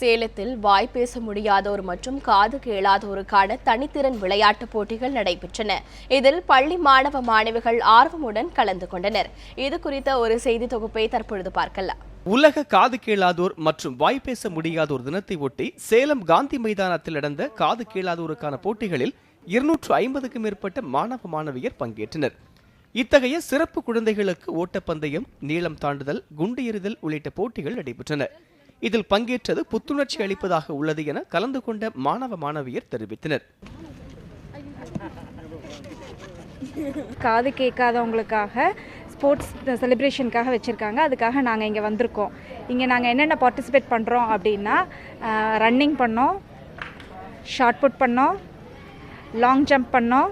சேலத்தில் வாய் பேச முடியாதோர் மற்றும் காது கேளாதோருக்கான தனித்திறன் விளையாட்டுப் போட்டிகள் நடைபெற்றன. இதில் பள்ளி மாணவ மாணவிகள் ஆர்வமுடன் கலந்து கொண்டனர். இது குறித்த ஒரு செய்தி தொகுப்பை தற்பொழுது பார்க்கலாம். உலக காது கேளாதோர் மற்றும் வாய் பேச முடியாதோர் தினத்தை ஒட்டி சேலம் காந்தி மைதானத்தில் நடந்த காது கேளாதோருக்கான போட்டிகளில் இருநூற்று ஐம்பதுக்கும் மேற்பட்ட மாணவ மாணவியர் பங்கேற்றனர். இத்தகைய சிறப்பு குழந்தைகளுக்கு ஓட்டப்பந்தயம் நீளம் தாண்டுதல் குண்டு எறிதல் உள்ளிட்ட போட்டிகள் நடைபெற்றன. இதில் பங்கேற்றது புத்துணர்ச்சி அளிப்பதாக உள்ளது என கலந்து கொண்ட மாணவ மாணவியர் தெரிவித்தனர். காது கேட்காதவங்களுக்காக ஸ்போர்ட்ஸ் செலிப்ரேஷனுக்காக வச்சுருக்காங்க. அதுக்காக நாங்கள் இங்கே வந்திருக்கோம். இங்கே நாங்கள் என்னென்ன பார்ட்டிசிபேட் பண்ணுறோம் அப்படின்னா ரன்னிங் பண்ணோம் ஷார்ட் புட் பண்ணோம் லாங் ஜம்ப் பண்ணோம்.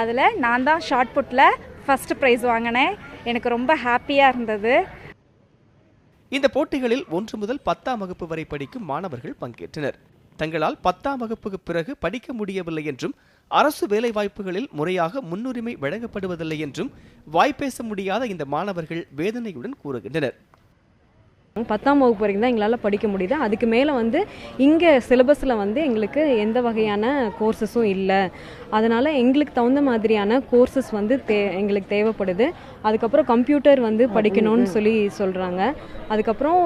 அதில் நான் தான் ஷார்ட் புட்டில் ஃபஸ்ட்டு ப்ரைஸ் வாங்கினேன். எனக்கு ரொம்ப ஹாப்பியாக இருந்தது. இந்த போட்டிகளில் ஒன்று முதல் பத்தாம் வகுப்பு வரை படிக்கும் மாணவர்கள் பங்கேற்றனர். தங்களால் பத்தாம் வகுப்புக்கு பிறகு படிக்க முடியவில்லை என்றும் அரசு வேலைவாய்ப்புகளில் முறையாக முன்னுரிமை வழங்கப்படுவதில்லை என்றும் வாய்ப்பேச முடியாத இந்த மாணவர்கள் வேதனையுடன் கூறுகின்றனர். பத்தாம் வகுப்பு வரைக்கும் தான் எங்களால் படிக்க முடியுது. அதுக்கு மேலே வந்து இங்கே சிலபஸில் வந்து எங்களுக்கு எந்த வகையான கோர்சஸும் இல்லை. அதனால் எங்களுக்கு தகுந்த மாதிரியான கோர்சஸ் வந்து தே எங்களுக்கு தேவைப்படுது. அதுக்கப்புறம் கம்ப்யூட்டர் வந்து படிக்கணும்னு சொல்லி சொல்கிறாங்க அதுக்கப்புறம்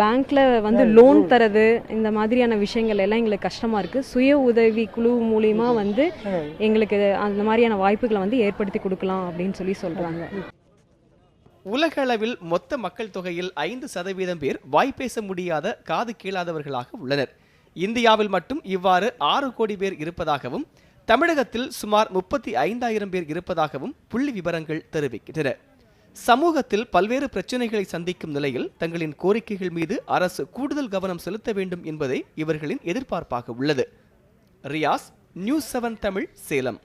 பேங்க்கில் வந்து லோன் தரது இந்த மாதிரியான விஷயங்கள் எல்லாம் எங்களுக்கு கஷ்டமாக இருக்குது சுய உதவி குழு மூலிமா வந்து எங்களுக்கு அந்த மாதிரியான வாய்ப்புகளை வந்து ஏற்படுத்தி கொடுக்கலாம் அப்படின்னு சொல்லி சொல்கிறாங்க உலக அளவில் மொத்த மக்கள் தொகையில் ஐந்து சதவீதம் பேர் வாய்ப்பேச முடியாத காது கேளாதவர்களாக உள்ளனர். இந்தியாவில் மட்டும் இவ்வாறு ஆறு கோடி பேர் இருப்பதாகவும் தமிழகத்தில் சுமார் முப்பத்தி ஐந்தாயிரம் பேர் இருப்பதாகவும் புள்ளி விவரங்கள் தெரிவிக்கின்றன. சமூகத்தில் பல்வேறு பிரச்சனைகளை சந்திக்கும் நிலையில் தங்களின் கோரிக்கைகள் மீது அரசு கூடுதல் கவனம் செலுத்த வேண்டும் என்பதே இவர்களின் எதிர்பார்ப்பாக உள்ளது. Riyas news seven Tamil Salem.